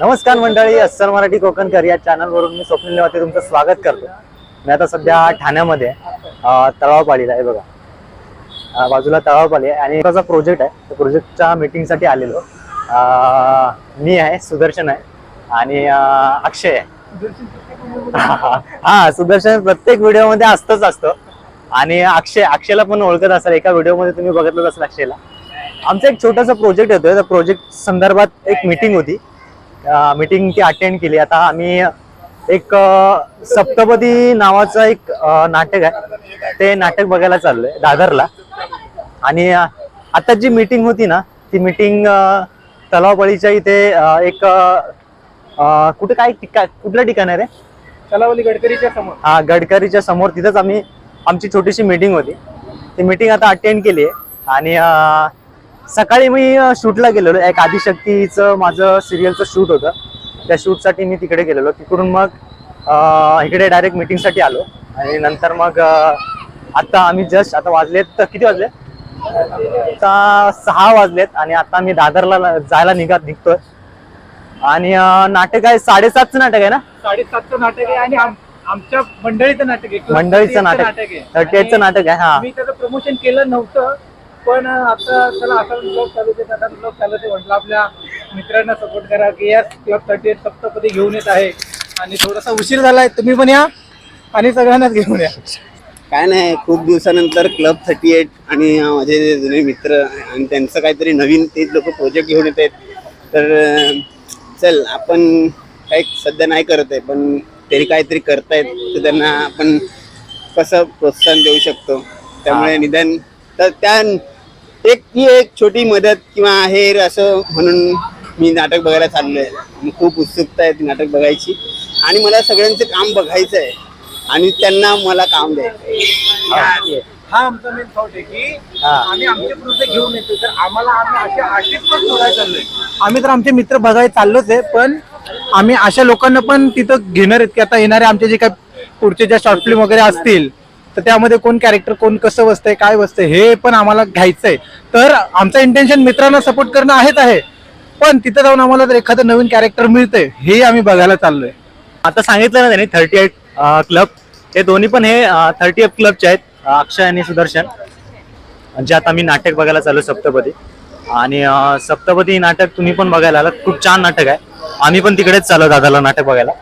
नमस्कार मंडळी अस्सल मराठी कोकणकर या चॅनलवरून मी स्वप्नील नेवाते तुमचं स्वागत करतो. मी आता सध्या ठाण्यामध्ये तळावपालीला तळावपाळीला आहे बघा. बाजूला तळावपाळी आहे आणि त्याचा प्रोजेक्ट आहे. त्या प्रोजेक्टच्या मीटिंगसाठी आलेलो. मी आहे सुदर्शन आहे आणि अक्षय आहे. हा सुदर्शन प्रत्येक व्हिडिओमध्ये असतच असतो. आणि अक्षय अक्षयला पण ओळखत असाल. एका व्हिडिओमध्ये तुम्ही बघितलं असेल अक्षयला. आमचा एक छोटासा प्रोजेक्ट होतो त्या प्रोजेक्ट संदर्भात एक मीटिंग होती. मीटिंग ती अटेंड केली. आता आम्ही एक सप्तपदी नावाचं एक नाटक आहे. ते नाटक बघायला चाललोय दादरला. आणि आता जी मीटिंग होती ना ती मीटिंग तलावपळीच्या इथे एक कुठे काय कुठलं ठिकाण आहे रे? चलावली गडकरीच्या समोर. हा गडकरीच्या समोर. तिथंच आम्ही आमची छोटीशी मीटिंग होती. ती मीटिंग आता अटेंड केली आहे. आणि सकाळी मी शूटला गेलेलो. एक आदिशक्तीचं माझं सिरियलचं शूट होतं. त्या शूटसाठी मी तिकडे गेलेलो. तिकडून मग इकडे डायरेक्ट मीटिंगसाठी आलो. आणि नंतर मग आता आम्ही जस्ट आता वाजलेत तर किती वाजले? आता सहा वाजलेत आणि आता मी दादरला जायला निघा निघतोय. आणि नाटक आहे साडेसातचं नाटक आहे ना? साडेसातचं नाटक आहे आणि आम- आमच्या मंडळीचं नाटक आहे. मंडळीचं नाटक थर्टी एटचं नाटक आहे हा. मी त्याचं प्रमोशन केलं नव्हतं. पण आता चला आता ब्लॉग चालू आहे आता ब्लॉग चालू आहे म्हटलं आपल्या मित्रांना सपोर्ट करा की या क्लब थर्टी एट सप्तपदी घेऊन येत आहे. आणि थोडासा उशीर झालाय. तुम्ही पण या आणि सगळ्यांनाच घेऊन या. काय नाही खूप दिवसानंतर क्लब थर्टी एट आणि माझे जे जुने मित्र आणि त्यांचं काहीतरी नवीन तेच लोक प्रोजेक्ट घेऊन येत आहेत. तर चल आपण काही सध्या नाही करत आहे पण तरी काहीतरी करतायत तर त्यांना आपण कसं प्रोत्साहन देऊ शकतो. त्यामुळे निदान तर त्या एक ही एक छोटी मदत किंवा आहेर असं म्हणून मी नाटक बघायला चाललोय. आणि खूप उत्सुकता आहे ती नाटक बघायची. आणि मला सगळ्यांचं काम बघायचं आहे आणि त्यांना मला काम द्यायचं हा. आमचा मेन थॉट आहे की. आम्ही आमचे प्रोजेक्ट घेऊन येतो तर आम्हाला आम्ही असे आर्टिस्ट पण शोधायला चाललोय. आम्ही तर आमचे मित्र बघायला चाललोच आहे पण आम्ही अशा लोकांना पण तिथं घेणार आहेत की आता येणारे आमचे जे काही पुढचे ज्या शॉर्ट फिल्म वगैरे असतील तर त्यामध्ये कोण कॅरेक्टर कोण कसं बसतंय काय बसतंय हे पण आम्हाला घ्यायचंय. तर आमचं इंटेन्शन मित्रांना सपोर्ट करणं आहेच आहे. पण तिथं जाऊन आम्हाला जर एखादं नवीन कॅरेक्टर मिळतंय हे आम्ही बघायला चाललोय. आता सांगितलं ना त्यांनी थर्टी एट क्लब हे दोन्ही पण हे थर्टी एट क्लबचे आहेत अक्षय आणि सुदर्शन. जे आता मी नाटक बघायला चालू सप्तपदी. आणि सप्तपदी नाटक तुम्ही पण बघायला आलात. खूप छान नाटक आहे. आम्ही पण तिकडेच चालू दादाला नाटक बघायला.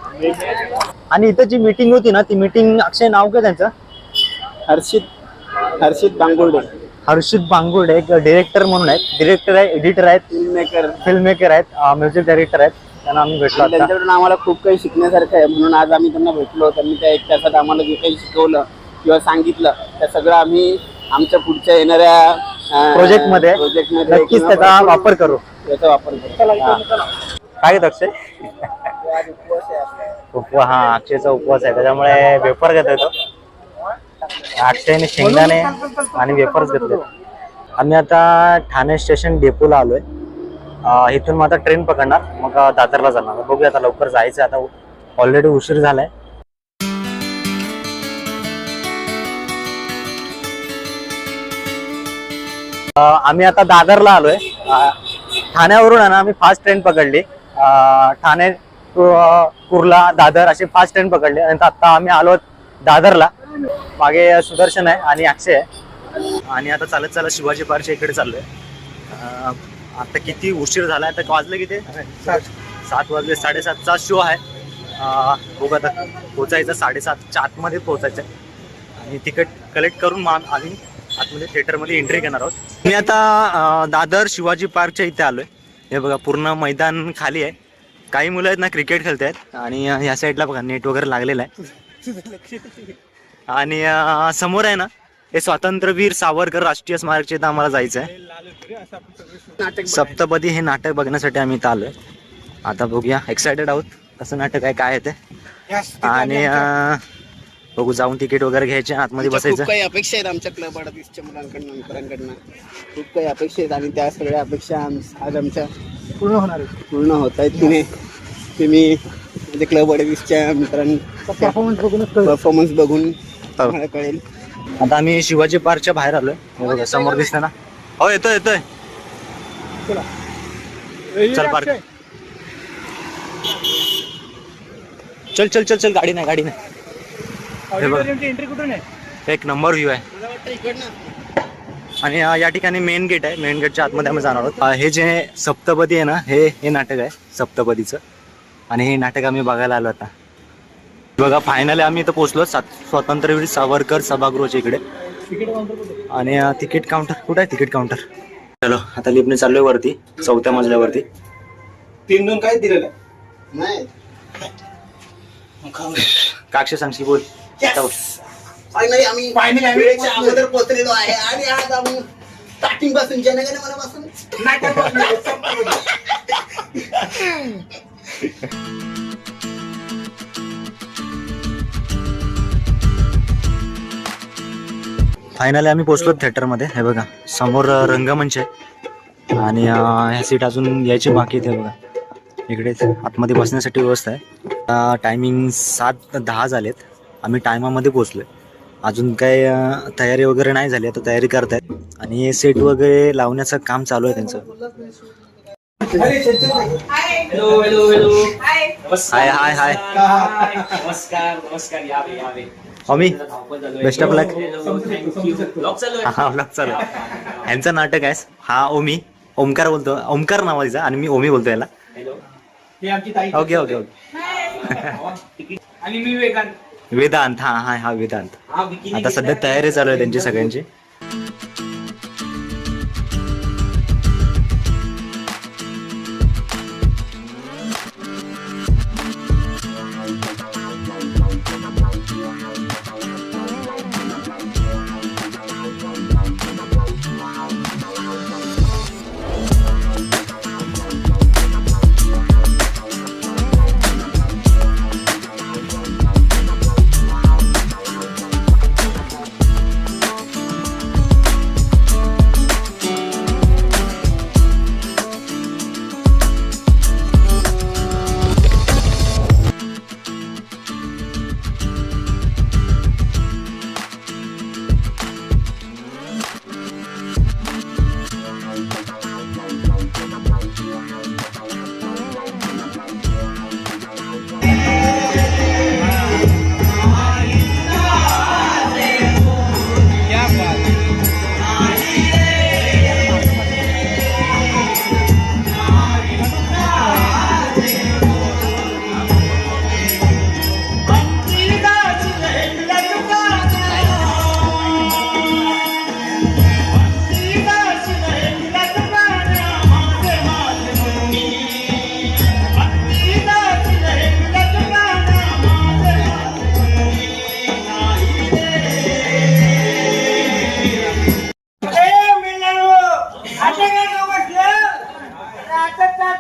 आणि इथं जी मीटिंग होती ना ती मीटिंग अक्षय नाव काय त्यांचं? हर्षित हर्षित बांगुर्डे. हर्षित बांगुर्डे एक डिरेक्टर म्हणून आहेत. डिरेक्टर आहे एडिटर आहेत. फिल्ममेकर फिल्म मेकर आहेत म्युझिक डायरेक्टर आहेत. त्यांना आम्ही भेटलो आता. त्यांच्याकडून आम्हाला खूप काही शिकण्यासारखं आहे. म्हणून आज आम्ही त्यांना भेटलो. त्यांनी त्या एक तासात आम्हाला जे काही शिकवलं किंवा सांगितलं त्या सगळं आम्ही आमच्या पुढच्या येणाऱ्या प्रोजेक्टमध्ये नक्कीच किंवा त्याचा वापर करू. त्याचा वापर करू. काय घेत अक्षय? उपवास हा अक्षयचा उपवास आहे. त्याच्यामुळे वेफर घेतोय तो. अक्षयने शेंगदाणे आणि वेफर्स घेतले आम्ही आता ठाणे स्टेशन डेपोला आलोय. इथून मग आता ट्रेन पकडणार. मग दादरला जाणार. बघूया आता लवकर जायचं आता ऑलरेडी उशीर झालाय. आम्ही आता दादरला आलोय. ठाण्यावरून आहे ना आम्ही फास्ट ट्रेन पकडली. ठाणे कुर्ला दादर अशी फास्ट ट्रेन पकडली. आणि आता आम्ही आलो दादरला. मागे सुदर्शन आहे आणि अक्षय आहे. आणि आता चालत चालत शिवाजी पार्कच्या इकडे चाललोय. आता किती उशीर झाला आता वाजले किती? सात. वाजले साडेसातचा शो आहे. बघू आता पोचायचं साडेसातच्या आतमध्ये पोचायचं. आणि तिकीट कलेक्ट करून मा आम्ही आतमध्ये थिएटरमध्ये एंट्री घेणार आहोत. मी आता दादर शिवाजी पार्कच्या इथे आलोय. हे बघा पूर्ण मैदान खाली आहे. काही मुलं आहेत ना क्रिकेट खेळत आहेत आणि ह्या साईडला बघा नेट वगैरे लागलेलं आहे. आणि समोर आहे ना हे स्वातंत्र्यवीर सावरकर राष्ट्रीय स्मारकच्या इथं आम्हाला जायचं आहे सप्तपदी हे नाटक बघण्यासाठी आम्ही इथं आलोय. आता बघूया एक्सायटेड आहोत. कसं नाटक आहे काय आहे ते? आणि बघू जाऊन तिकीट वगैरे घ्यायचे आतमध्ये बसायचं खूप काही अपेक्षा आहेत आमच्या क्लब अडतीसच्या मुलांकडनं मित्रांकडनं खूप काही अपेक्षा आहेत आणि त्या सगळ्या अपेक्षा आज आमच्या पूर्ण होणार पूर्ण होत आहेत. की नाही तुम्ही म्हणजे क्लब अडतीसच्या मित्रांना परफॉर्मन्स बघूनच कळलं. परफॉर्मन्स बघून कळेल. आता आम्ही शिवाजी पार्कच्या बाहेर आलोय. हे बघा समोर दिसतं ना? हो येतोय येतोय. चल. पार्क चल चल चल चल गाडी नाही गाडी नाही. हे बघ. एंट्री कुठून आहे? एक नंबर व्ह्यू आहे. आणि या ठिकाणी मेन गेट आहे. मेन गेटच्या आतमध्ये आम्ही जाणार आहोत. हे जे सप्तपदी आहे ना हे हे नाटक आहे सप्तपदीचं. आणि हे नाटक आम्ही बघायला आलो आता. बघा फायनली आम्ही इथं पोहोचलो. सात स्वातंत्र्यवीर सावरकर सभागृहाच्या इकडे. आणि तिकीट काउंटर कुठं आहे तिकीट काउंटर चलो आता लिफ्टने चाललोय वरती चौथ्या मजल्यावरती. तीन दोन काय दिलेलं? नाही. काक्षे सांगशी बोल. फायनली आम्ही वेळेच्या पोहोचलो. अगोदर पोहोचलेलो आहे. आणि आज आम्ही स्टार्टिंगपासून जनगण फायनली आम्ही पोहोचलो थिएटरमध्ये हे बघा समोर रंगमंच आहे. आणि ह्या सीट अजून यायची बाकी आहेत हे बघा. इकडे आतमध्ये बसण्यासाठी व्यवस्था आहे. टायमिंग सात दहा झालेत. आम्ही टायमामध्ये पोहोचलोय अजून काय तयारी वगैरे नाही झाली आता तयारी करतायत. आणि सेट वगैरे लावण्याचं काम चालू आहे त्यांचं. Hello hello hello hi hi hi नमस्कार. नमस्कार यावे यावे. अमी बेस्ट ऑफ लक हा ब्लॉग चालू. ह्यांचं नाटक आहे हा ओमी ओमकार बोलतो ओमकार नाव आहे तिचा आणि मी ओमी बोलतो याला. हे ओके ओके ओके आणि मी वेगान वेदांत हा हा हा वेदांत. आता सध्या तयारी चालू आहे त्यांची सगळ्यांची.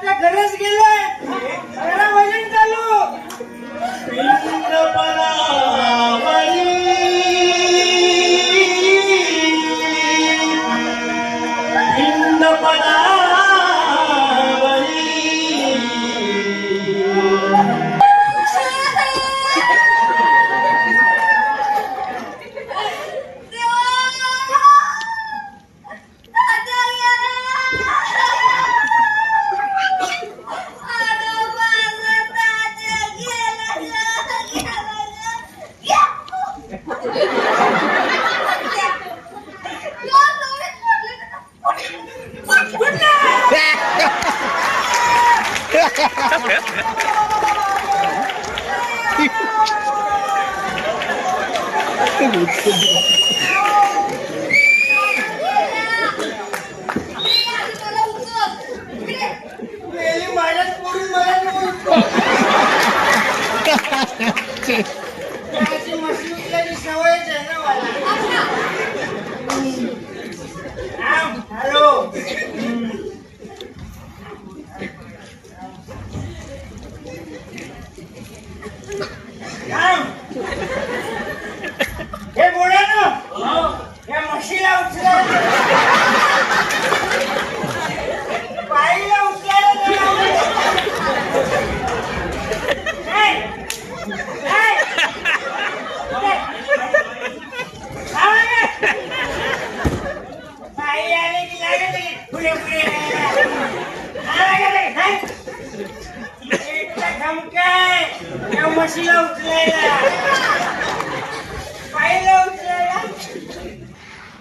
गरज गेलं.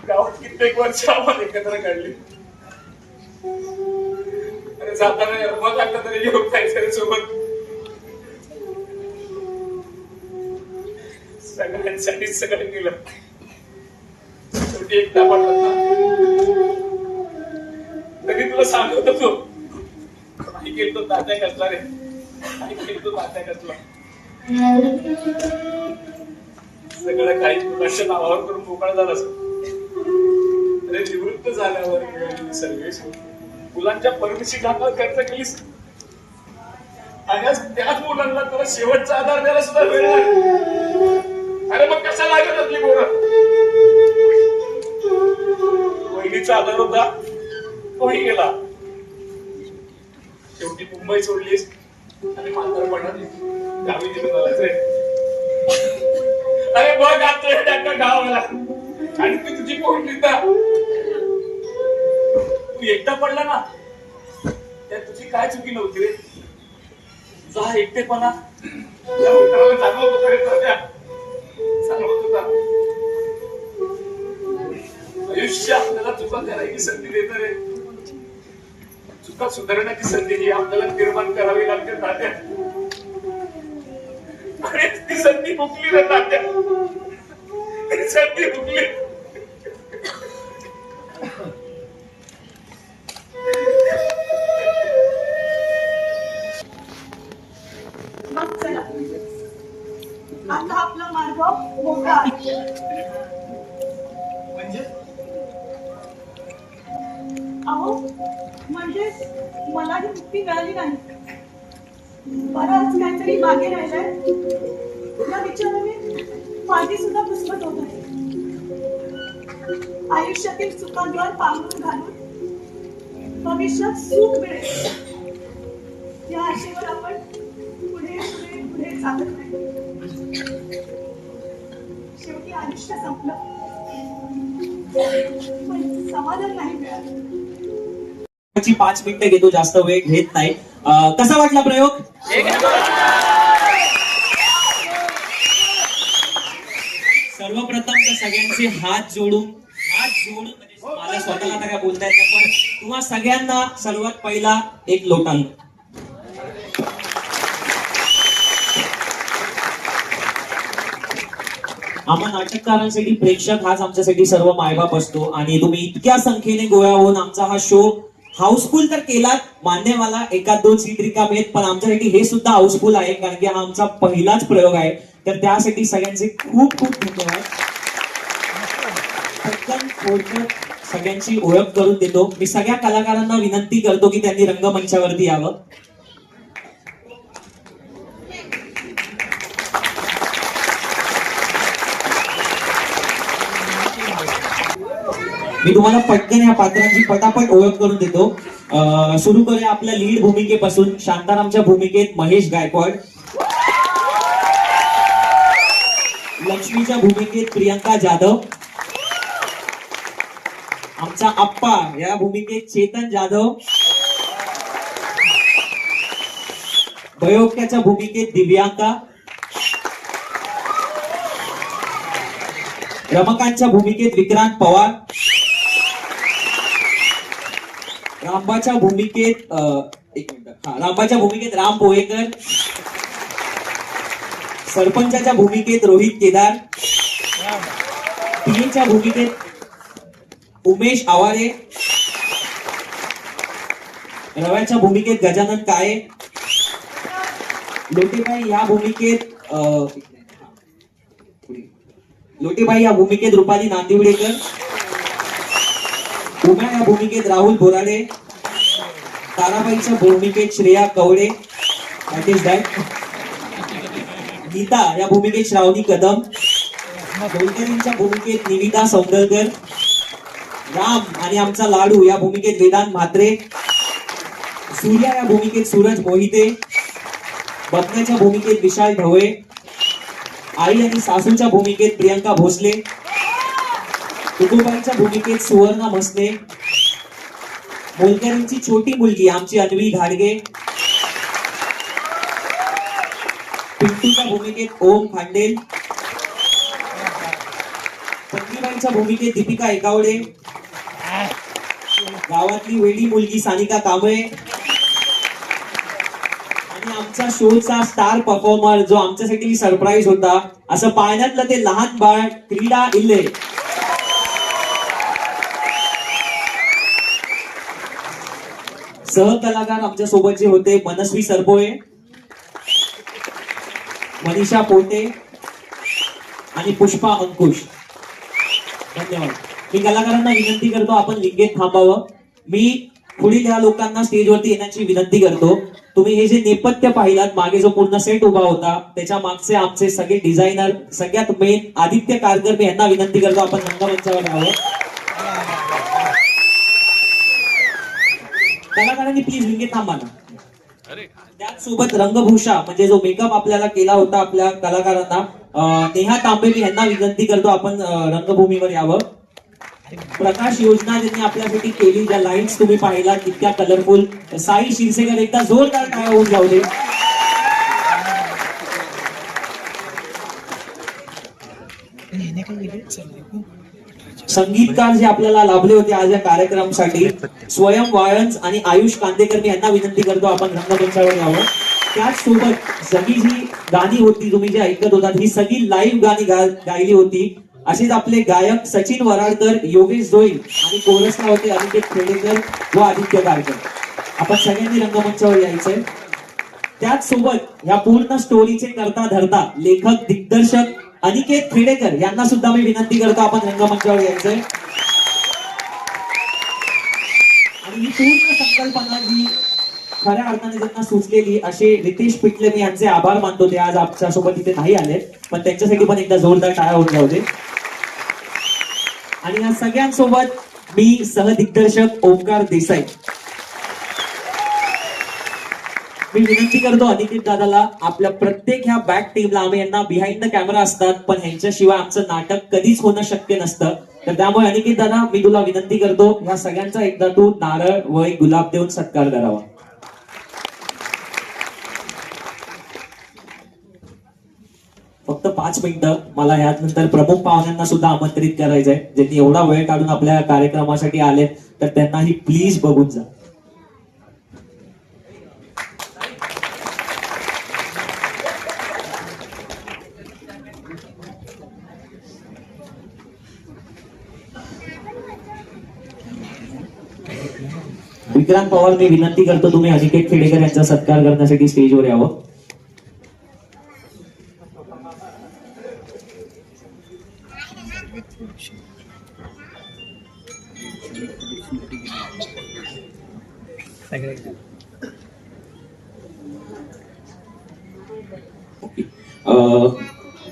गावात कित्येक वर्ष आपण एकत्र काढली. अरे जाताना मत लागलं तरी घेऊन जायचं सोबत. सगळ्यांसाठी सगळं केलं. शेवटी एकटा पडला तरी तुला सांगत होतो. काही केलं तो तात्या कसला रे. काही केलं तो तात्या कसला सगळं काही मुलांच्या नावावर करून मोकळा झालास अरे निवृत्त झाल्यावर मिळालेली मुलांच्या परमिशी दाखल खर्च केलीस? आणि आज त्याच मुलांना तुला शेवटचा आधार द्यायला सुद्धा वेळ अरे मग कशा लागत आपली बोर वहिनीचा आधार होता. तोही गेला. शेवटी मुंबई सोडलीस आणि म्हातारपणात गावी अरे बघ आता त्या गावाला. आणि ती तुझी पोहली ना तू एकटा पडला ना त्यात तुझी काय चुकी नव्हती रे? तुझा हा एकटेपणा आयुष्य आपल्याला चुका करायची संधी देत रे. चुका सुधारण्याची संधी ही आपल्याला निर्माण करावी लागते तात्या आणि ती संधी हुकली रे तात्या ती संधी हुकली आता आपला मार्ग मोकळा आहे. म्हणजे? अहो म्हणजे मला ही मुक्ती मिळाली नाही. बराच काहीतरी मागे राहिलाय. या विचाराने माझी सुद्धा पुस्तक होत आहे आयुष्यातील चुकांवर पांघरून घालून भविष्यात सुख मिळेल. या आशेवर आपण पुढे पुढे पुढे चालत नाही. शेवटी आयुष्य संपलं. पण समाधान नाही मिळालं. पाच मिनिटं घेतो जास्त वेळ घेत नाही. कसा वाटला प्रयोग? सर्वप्रथम तर सगळ्यांचे हात जोडून हात जोडून म्हणजे मला स्वतःला तर काय बोलता येत नाही, पण तुम्हा सगळ्यांना सर्वात पहिला एक लोटांग. आम्हा नाटककारांसाठी प्रेक्षक हाच आमच्यासाठी सर्व मायबाप असतो आणि तुम्ही इतक्या संख्येने गोळा होऊन आमचा हा शो हाऊसफुल तर केलात मान्य मला एका दोन सीट रिकाम आहेत पण आमच्यासाठी हे सुद्धा हाऊसफुल आहे कारण की हा आमचा पहिलाच प्रयोग आहे. तर त्यासाठी सगळ्यांचे खूप खूप धन्यवाद. सगळ्यांची ओळख करून देतो. मी सगळ्या कलाकारांना विनंती करतो की त्यांनी रंगमंचावरती यावं. मी तुम्हाला पटकन या पात्रांची पटापट ओळख करून देतो. सुरू करूया आपल्या लीड भूमिकेपासून. शांतारामच्या भूमिकेत महेश गायकवाड. लक्ष्मीच्या भूमिकेत प्रियंका जाधव. आमचा आप्पा या भूमिकेत चेतन जाधव. भयोक्याच्या भूमिकेत दिव्यांका. रमकांच्या भूमिकेत विक्रांत पवार. रामबाच्या भूमिकेत एक मिनिट. हा रामबाच्या भूमिकेत राम पोहेकर सरपंचाच्या भूमिकेत रोहित केदार. पीएच्या भूमिकेत उमेश आवारे. रव्याच्या भूमिकेत गजानन काळे. लोटेबाई या भूमिकेत अं, लोटेबाई या भूमिकेत रुपाली नांदिवडेकर. उम्या या भूमिकेत राहुल बोराडे ताराबाईच्या भूमिकेत श्रेया कवडे गीता या भूमिकेत श्रावणी कदम गोलकरींच्या भूमिकेत निविता सौंदरकर राम आणि आमचा लाडू या भूमिकेत वेदांत म्हात्रे सूर्या या भूमिकेत सूरज मोहिते बपण्याच्या भूमिकेत विशाल ढवळे आई आणि सासूच्या भूमिकेत प्रियंका भोसले कुटुंबाच्या भूमिकेत सुवर्णा म्हसने मोलकरींची छोटी मुलगी आमची अन्वी घाडगे पिंटूच्या भूमिकेत ओम खांडेल पत्नीबाईंच्या भूमिकेत दीपिका एकावडे. गावातली वेडी मुलगी सानिका कांबळे. आणि आमच्या शोचा स्टार परफॉर्मर जो आमच्यासाठी सरप्राईज होता. असं पाळण्यातलं ते लहान बाळ क्रीडा इल्ले. सहकलाकार आमच्यासोबत जे होते मनस्वी सरपोळे मनीषा पोटे आणि पुष्पा अंकुश. धन्यवाद. मी कलाकारांना विनंती करतो आपण लिंगेत थांबावं. मी पुढील ह्या लोकांना स्टेजवरती येण्याची विनंती करतो. तुम्ही हे जे नेपथ्य पाहिलात मागे जो पूर्ण सेट उभा होता त्याच्या मागचे आमचे सगळे डिझायनर सगळ्यात मेन आदित्य कारकर मी यांना विनंती करतो आपण रंगमंचावर यावं कलाकारांनी प्लीज लिंगे थांबा ना. त्याचसोबत रंगभूषा म्हणजे जो मेकअप आपल्याला केला होता आपल्या कलाकारांना नेहा तांबे मी यांना विनंती करतो आपण रंगभूमीवर यावं. प्रकाश योजना ज्यांनी आपल्यासाठी केली ज्या लाईन्स तुम्ही पाहिला इतक्या कलरफुल साई शिरसेकर एकदा जोरदार काय होऊन जाऊ दे. संगीतकार जे आपल्याला लाभले होते आज या कार्यक्रमासाठी स्वयं वाळंज आणि आयुष कांदेकर मी यांना विनंती करतो आपण रंगमंचावर यावं. त्याचसोबत सगळी जी गाणी होती तुम्ही जी ऐकत होतात ही सगळी लाईव्ह गाणी गायली होती. असेच आपले गायक सचिन वराडकर योगेश जोईल आणि कोरसला होते अनिकेत खेडेकर व आदित्य कारकर आपण सगळ्यांनी रंगमंचावर यायचंय. त्याचसोबत या पूर्ण स्टोरीचे करता धरता लेखक दिग्दर्शक अनिकेत खेडेकर यांना सुद्धा मी विनंती करतो आपण रंगमंचावर यायचंय. आणि ही पूर्ण संकल्पना जी खऱ्या अर्थाने त्यांना सुचलेली असे रितेश पिटले मी यांचे आभार मानतो. ते आज आमच्यासोबत इथे नाही आले पण त्यांच्यासाठी पण एकदा जोरदार टाळ्या होऊन जाऊ दे. आणि या सगळ्यांसोबत मी सहदिग्दर्शक ओंकार देसाई. मी विनंती करतो अनिकेत दादाला आपल्या प्रत्येक ह्या बॅक टीमला आम्ही यांना बिहाइंड द कॅमेरा असतात पण ह्यांच्याशिवाय आमचं नाटक कधीच होणं शक्य नसतं. तर त्यामुळे अनिकेत दादा मी तुला विनंती करतो ह्या सगळ्यांचा एकदा तू नारळ व एक गुलाब देऊन सत्कार करावा. फक्त पाच मिनिटं मला यानंतर प्रमुख पाहुण्यांना सुद्धा आमंत्रित करायचंय. ज्यांनी एवढा वेळ काढून आपल्या कार्यक्रमासाठी आले तर त्यांनाही प्लीज बघून जा. विक्रांत पवार मी विनंती करतो तुम्ही अनिकेत खेडेकर यांचा सत्कार करण्यासाठी स्टेजवर यावं. अं,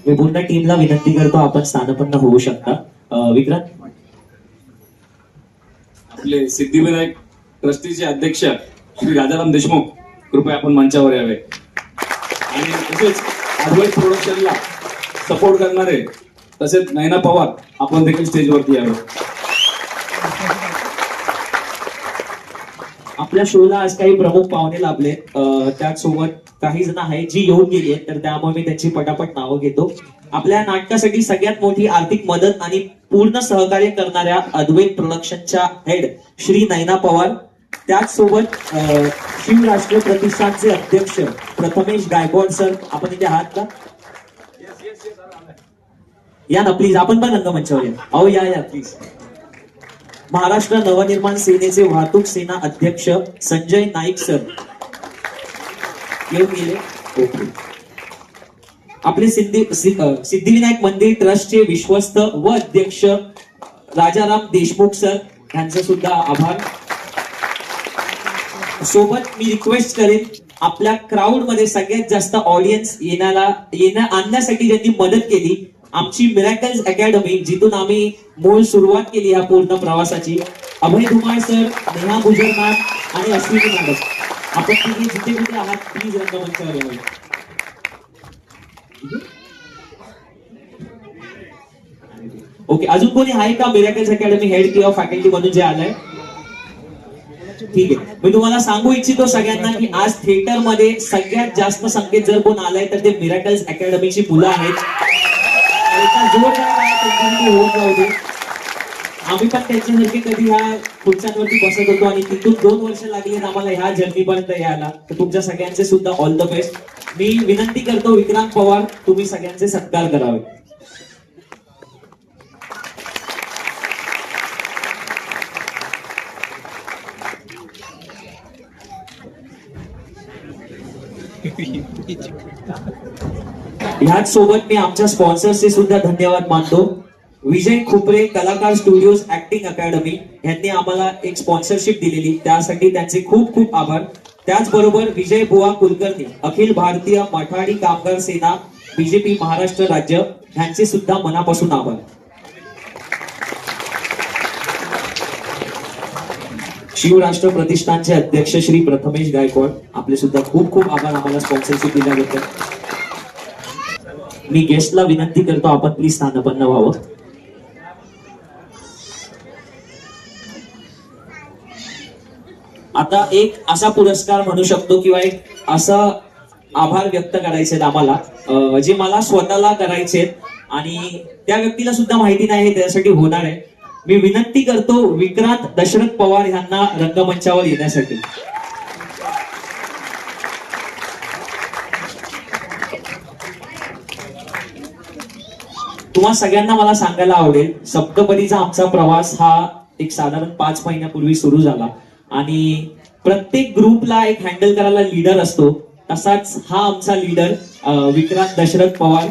मी पूर्ण टीमला विनंती करतो आपण स्थानपन्न होऊ शकता. विक्रांत? आपले सिद्धिविनायक ट्रस्टीचे अध्यक्ष श्री राजाराम देशमुख कृपया आपण मंचावर यावे. आणि तसेच अद्वैत प्रोडक्शनला सपोर्ट करणारे तसेच नैना पवार आपण देखील स्टेजवरती यावे. आपल्या शोला आज काही प्रमुख पाहुणे लाभले. त्यासोबत त्याचसोबत काही जण आहेत जी येऊन गेली आहेत तर त्यामुळे मी त्यांची पटापट नावं घेतो. आपल्या नाटकासाठी सगळ्यात मोठी आर्थिक मदत आणि पूर्ण सहकार्य करणाऱ्या अद्वैत प्रोडक्शनच्या हेड श्री नैना पवार त्याचसोबत अं, शिवराष्ट्र प्रतिष्ठानचे अध्यक्ष प्रथमेश गायकवाड सर आपण इथे आहात का? या ना प्लीज आपण पण रंगमंचावर या. अहो या या प्लीज महाराष्ट्र नवनिर्माण सेनेचे वाहतूक सेना अध्यक्ष संजय नाईक सर. येऊन गेले. ओके. आपले सिद्धी सिद्धिविनायक मंदिर ट्रस्टचे विश्वस्त व अध्यक्ष राजाराम देशमुख सर यांचा सुद्धा आभार. सोबत मी रिक्वेस्ट करेन आपल्या क्राऊडमध्ये सगळ्यात जास्त ऑडियन्स येण्याला येण्या आणण्यासाठी ज्यांनी मदत केली आमची मिरॅकल्स अकॅडमी जिथून आम्ही मूळ सुरुवात केली या पूर्ण प्रवासाची. अभय धुमाळ सर नेहा गुजरनाथ आणि अश्विनी मॅडम आपण तुम्ही जिथे कुठे आहात प्लीज रंगमंचावर यावे ओके अजून कोणी आहे का मिरॅकल्स अकॅडमी हेड किंवा फॅकल्टी म्हणून जे आलंय? ठीक आहे. मी तुम्हाला सांगू इच्छितो सगळ्यांना की आज थिएटरमध्ये सगळ्यात जास्त संख्येत जर कोण आलाय तर ते मिराटल्स अकॅडमीची मुलं आहेत. आम्ही पण त्यांच्यासारखे कधी ह्या खुर्च्यांवरती बसत होतो आणि तिथून दोन वर्ष लागली आम्हाला ह्या जर्नी पर्यंत यायला. तर तुमच्या सगळ्यांचे सुद्धा ऑल द बेस्ट मी विनंती करतो विक्रांत पवार तुम्ही सगळ्यांचे सत्कार करावे. ह्याच सोबत मी आमच्या स्पॉन्सर्सचे सुद्धा धन्यवाद मानतो. विजय खुपरे कलाकार स्टुडिओज ऍक्टिंग अकॅडमी यांनी आम्हाला एक स्पॉन्सरशिप दिलेली. त्यासाठी त्यांचे खूप खूप आभार. त्याचबरोबर विजय बुवा कुलकर्णी अखिल भारतीय मठाडी कामगार सेना बीजेपी महाराष्ट्र राज्य यांचे सुद्धा मनापासून आभार. शिवराष्ट्र प्रतिष्ठानचे अध्यक्ष श्री प्रथमेश गायकवाड आपले सुद्धा खूप खूप आभार आम्हाला स्पॉन्सरशिप दिल्याबद्दल. मी गेस्टला विनंती करतो आपण प्लीज स्थानपन्न व्हावं. आता एक असा पुरस्कार म्हणू शकतो किंवा एक असं आभार व्यक्त करायचे आहेत आम्हाला जे मला स्वतःला करायचे आणि त्या व्यक्तीला सुद्धा माहिती नाही त्यासाठी होणार आहे. मी विनंती करतो विक्रांत दशरथ पवार यांना रंगमंचावर येण्यासाठी. तुम्हा सगळ्यांना मला सांगायला आवडेल सप्तपदीचा आमचा प्रवास हा एक साधारण पाच महिन्यापूर्वी सुरू झाला. आणि प्रत्येक ग्रुपला एक हँडल करायला लीडर असतो. तसाच हा आमचा लीडर विक्रांत दशरथ पवार.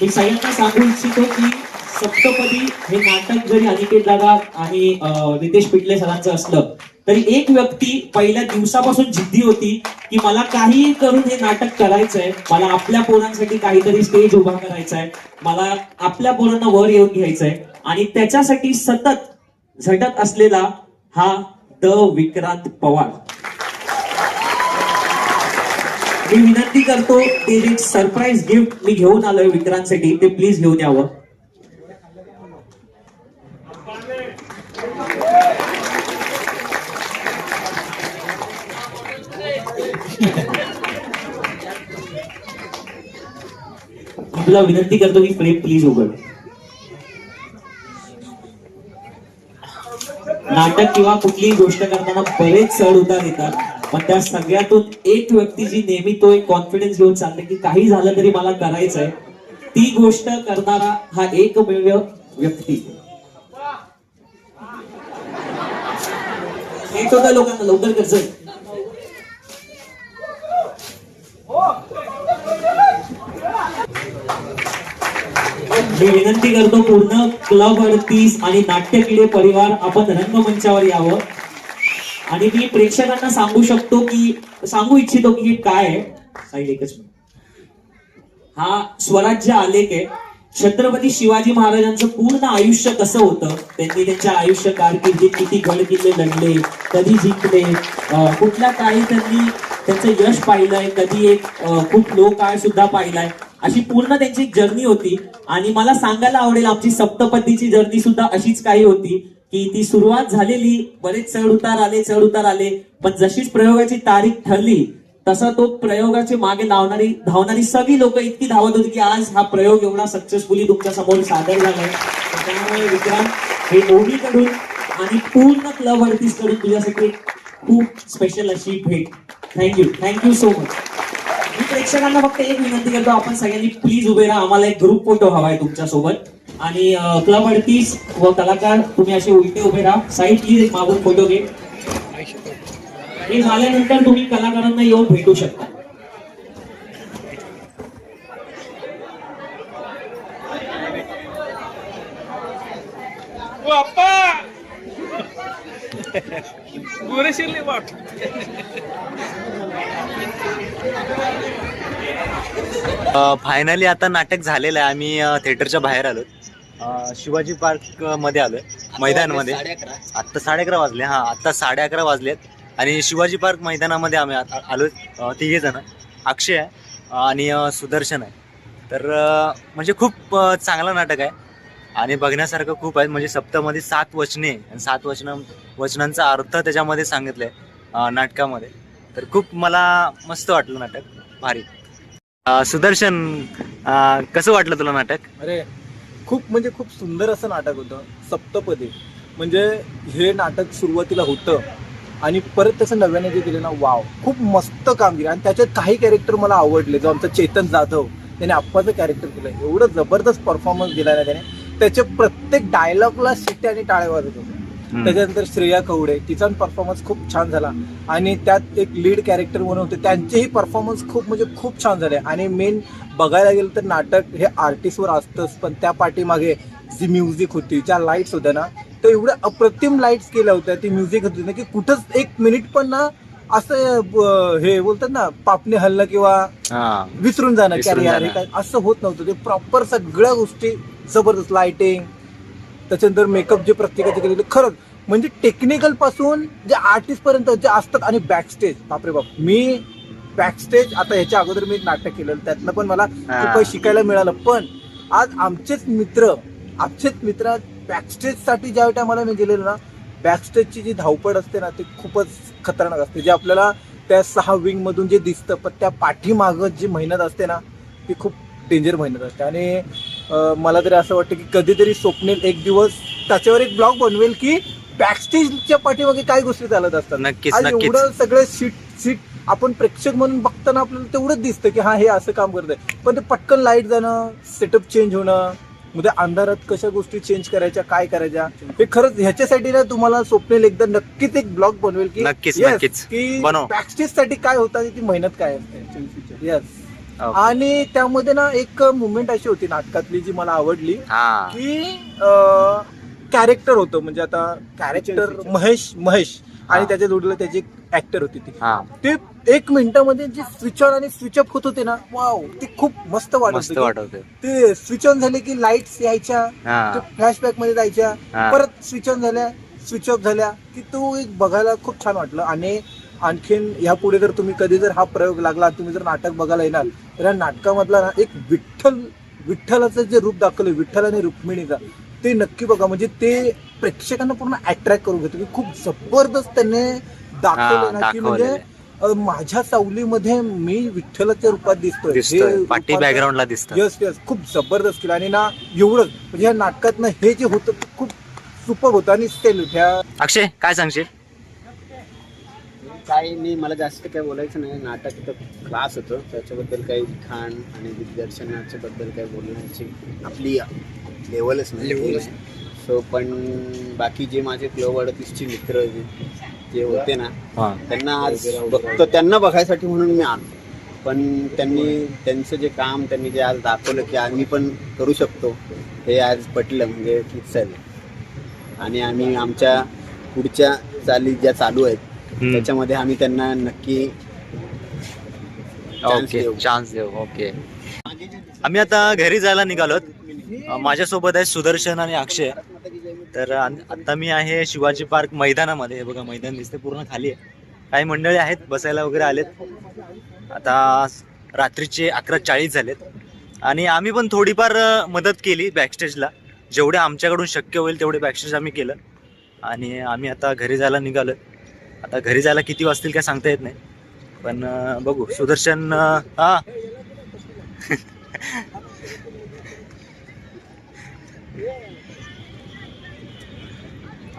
मी सगळ्यांना सांगू इच्छितो की सप्तपदी हे नाटक जरी अनिकेत दादा आणि नितेश रितेश पिटले सरांचं असलं तरी एक व्यक्ती पहिल्या दिवसापासून जिद्दी होती की मला काही करून हे नाटक करायचंय मला आपल्या पोरांसाठी काहीतरी स्टेज उभा करायचा आहे मला आपल्या पोरांना वर येऊन घ्यायचंय आणि त्याच्यासाठी सतत झटत असलेला हा द विक्रांत पवार. मी विनंती करतो ते जे सरप्राईज गिफ्ट मी घेऊन आलोय विक्रांतसाठी ते प्लीज घेऊन यावं. तुला विनंती करतो की फ्रेम प्लीज उघड. नाटक किंवा कुठलीही गोष्ट करताना बरेच चढ उतार येतात पण त्या सगळ्यातून एक व्यक्ती जी नेहमी तो एक कॉन्फिडन्स घेऊन चालते की काही झालं तरी मला करायचंय ती गोष्ट करणारा हा एकमेव व्यक्ती. एक होता लोकांना लवकर करतोय. मी विनंती करतो पूर्ण क्लब अडतीस आणि नाट्य किडे परिवार आपण रंगमंचावर यावं. आणि मी प्रेक्षकांना सांगू शकतो की सांगू इच्छितो की हे काय आहे. एकच मिनिट. हा स्वराज्य आलेख आहे. छत्रपती शिवाजी महाराजांचं पूर्ण आयुष्य कसं होतं? त्यांनी त्यांच्या आयुष्य कारकिर्दीत किती गड किल्ले लढले कधी जिंकले कुठल्या काळी त्यांनी त्यांचं यश पाहिलंय कधी एक खूप लो काळ सुद्धा पाहिलाय. अशी पूर्ण त्यांची एक जर्नी होती. आणि मला सांगायला आवडेल आमची सप्तपदीची जर्नी सुद्धा अशीच काही होती की ती सुरुवात झालेली बरेच चढ उतार आले चढ उतार आले पण जशीच प्रयोगाची तारीख ठरली तसा तो प्रयोगाचे मागे लावणारी धावणारी सगळी लोक इतकी धावत होती की आज हा प्रयोग एवढा सक्सेसफुली तुमच्यासमोर सादर झालाय त्यामुळे विक्रम हे दोन्हीकडून आणि पूर्ण क्लब अडतीसकडून तुझ्यासाठी खूप स्पेशल अशी भेट. Thank you thank you so much मी प्रेक्षकांना फक्त एक विनंती करतो आपण सगळ्यांनी प्लीज उभे राहा. आम्हाला एक ग्रुप फोटो हवाय तुमच्यासोबत आणि क्लब अडतीस व कलाकार तुम्ही असे उलटे उभे राहा. साईड प्लीज एक मागून फोटो घे. हे झाल्यानंतर तुम्ही कलाकारांना येऊन भेटू शकता. बाप्पा वाट. फायनली आता नाटक झालेलं आहे. आम्ही थिएटरच्या बाहेर आलो शिवाजी पार्क अ, मध्ये आलोय मैदानमध्ये. आत्ता साडे अकरा वाजले हा आत्ता साडे अकरा वाजलेत. आणि शिवाजी पार्क मैदानामध्ये आम्ही आलो तिघे जण. अक्षय आहे आणि सुदर्शन आहे. तर म्हणजे खूप चांगलं नाटक आहे. आणि बघण्यासारखं खूप आहे. म्हणजे सप्तामध्ये सात वचने आणि सात वचन वचनांचा अर्थ त्याच्यामध्ये सांगितलंय आहे नाटकामध्ये. तर खूप मला मस्त वाटलं नाटक भारी. अं, सुदर्शन अं, कसं वाटलं तुला नाटक? अरे खूप म्हणजे खूप सुंदर असं नाटक होतं सप्तपदी. म्हणजे हे नाटक सुरुवातीला होतं आणि परत त्याचं नव्याने जे केलं ना वाव खूप मस्त कामगिरी. आणि त्याच्यात काही कॅरेक्टर मला आवडले जो आमचा चेतन जाधव त्याने आप्पाचं कॅरेक्टर केलं. एवढं जबरदस्त परफॉर्मन्स दिला ना त्याने. त्याच्या प्रत्येक डायलॉगला शिट्टे आणि टाळे वाजत होते. त्याच्यानंतर श्रेया कवडे तिचा परफॉर्मन्स खूप छान झाला. आणि त्यात एक लीड कॅरेक्टर म्हणून होते. त्यांचेही परफॉर्मन्स खूप म्हणजे खूप छान झाले. आणि मेन बघायला गेलं तर नाटक हे आर्टिस्टवर असतंच. पण त्या पाठीमागे जी म्युझिक होती ज्या लाईट्स होत्या ना तर एवढ्या अप्रतिम लाईट्स केल्या होत्या. ती म्युझिक होती ना की कुठंच एक मिनिट पण ना असं हे बोलतात ना पापणी हल्लं किंवा विसरून जाणं की विसरून अरे यार. काय असं होत नव्हतं. ते प्रॉपर सगळ्या गोष्टी जबरदस्त लाइटिंग त्याच्यानंतर मेकअप जे प्रत्येकाचे केलेले खरंच. म्हणजे टेक्निकलपासून जे आर्टिस्ट पर्यंत जे असतात आणि बॅकस्टेज बापरे बाप. मी बॅकस्टेज आता ह्याच्या अगोदर मी नाटक केलेलं त्यातनं पण मला खूप काही शिकायला मिळालं. पण आज आमचेच मित्र आमचेच मित्र बॅकस्टेजसाठी ज्या टायमाला मी गेलेलो ना बॅकस्टेजची जी धावपळ असते ना ती खूपच खतरनाक असते. जे आपल्याला त्या सहा विंग मधून जे दिसतं पण त्या पाठीमागं जी मेहनत असते ना ती खूप डेंजर मेहनत असते. आणि मला तरी असं वाटतं की कधीतरी स्वप्नेल एक दिवस त्याच्यावर एक ब्लॉग बनवेल की बॅकस्टेजच्या पाठीमागे काय गोष्टी चालत असतात नक्कीच आज नक्कीच एवढं सगळं सीट सीट आपण प्रेक्षक म्हणून बघताना आपल्याला तेवढंच दिसतं की हा हे असं काम करत आहे पण ते पटकन लाइट जाणं सेटअप चेंज होणं मध्ये अंधारात कशा गोष्टी चेंज करायच्या काय करायच्या हे खरंच ह्याच्यासाठी ना तुम्हाला स्वप्नेल एकदा नक्कीच एक ब्लॉग बनवेल की नक्कीच, yes, नक्कीच. की बनव. बॅकस्टेजसाठी काय होतं आणि ती मेहनत काय असते येस. आणि त्यामध्ये ना एक मुवमेंट अशी होती नाटकातली जी मला आवडली हा. की कॅरेक्टर होतं. म्हणजे आता कॅरेक्टर महेश महेश आणि. त्याच्या जोडीला त्याची एक ऍक्टर होती ती. हा. ते एक मिनिटामध्ये जे स्विच ऑन आणि स्विच ऑफ होत होते ना वाव ते खूप मस्त वाटत ते स्विच ऑन झाले की लाईट्स यायच्या फ्लॅशबॅकमध्ये जायच्या. परत स्विच ऑन झाल्या स्विच ऑफ झाल्या की तो एक बघायला खूप छान वाटलं. आणि आणखीन ह्या पुढे जर तुम्ही कधी जर हा प्रयोग लागला तुम्ही जर नाटक बघायला येणार तर या नाटकामधला ना एक विठ्ठल विठ्ठलाचं जे रूप दाखवलं विठ्ठल आणि रुक्मिणीचा ते नक्की बघा. म्हणजे ते प्रेक्षकांना पूर्ण अट्रॅक्ट करून घेतो. की खूप जबरदस्त त्याने दाखवलं ना की म्हणजे माझ्या सावलीमध्ये मी विठ्ठलाच्या रूपात दिसतोय. बॅकग्राऊंडला दिसत यस यस खूप जबरदस्त केलं. आणि ना एवढंच. म्हणजे ह्या नाटकात हे जे होतं खूप सुपर होतं. आणि स्टेल ह्या अक्षय काय सांगशील? काय मी मला जास्त काय बोलायचं नाही. नाटक तर क्लास होतं. त्याच्याबद्दल काही लिखाण आणि दिग्दर्शनाच्या बद्दल काही बोलण्याची आपली लेवलच नाही. सो पण बाकी जे माझे क्लब अडतीसचे मित्र जे- होते ना त्यांना आज बघतो त्यांना बघायसाठी म्हणून मी आलो. पण त्यांनी त्यांचं जे काम त्यांनी जे आज दाखवलं की आम्ही पण करू शकतो हे आज पटलं म्हणजे की चल आणि आम्ही आमच्या पुढच्या चाली ज्या चालू आहेत. त्याच्यामध्ये आम्ही त्यांना नक्की ओके. चान्स देऊ. ओके आम्ही आता घरी जायला निघालोत. माझ्यासोबत आहे सुदर्शन आणि अक्षय. तर आता मी आहे शिवाजी पार्क मैदानामध्ये. हे बघा मैदान दिसते पूर्ण खाली आहे. काही मंडळी आहेत बसायला वगैरे आलेत. आता रात्रीचे अकरा चाळीस झालेत. आणि आम्ही पण थोडीफार मदत केली बॅकस्टेजला जेवढे आमच्याकडून शक्य होईल तेवढे बॅकस्टेज आम्ही केलं. आणि आम्ही आता घरी जायला निघालो आता घरी जायला किती वाजतील काय सांगता येत नाही. पण बघू. सुदर्शन हा.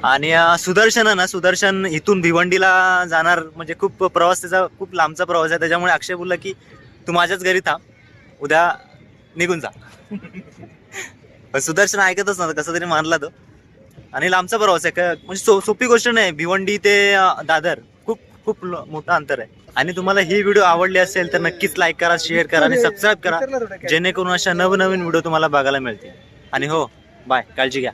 आणि सुदर्शन ना सुदर्शन इथून भिवंडीला जाणार म्हणजे खूप प्रवास त्याचा खूप लांबचा प्रवास आहे. त्याच्यामुळे अक्षय बोलला की तू माझ्याच घरी थांब. उद्या निघून जा. पण सुदर्शन ऐकतच नव्हतं कसं तरी मानला तो. आणि लांबचा प्रवास आहे. का म्हणजे सो सोपी गोष्ट नाही. भिवंडी ते दादर. खूप खूप मोठं अंतर आहे. आणि तुम्हाला ही व्हिडिओ आवडली असेल तर नक्कीच लाईक करा शेअर करा आणि सबस्क्राईब करा. जेणेकरून अशा नवनवीन व्हिडिओ तुम्हाला बघायला मिळतील. आणि हो बाय काळजी घ्या.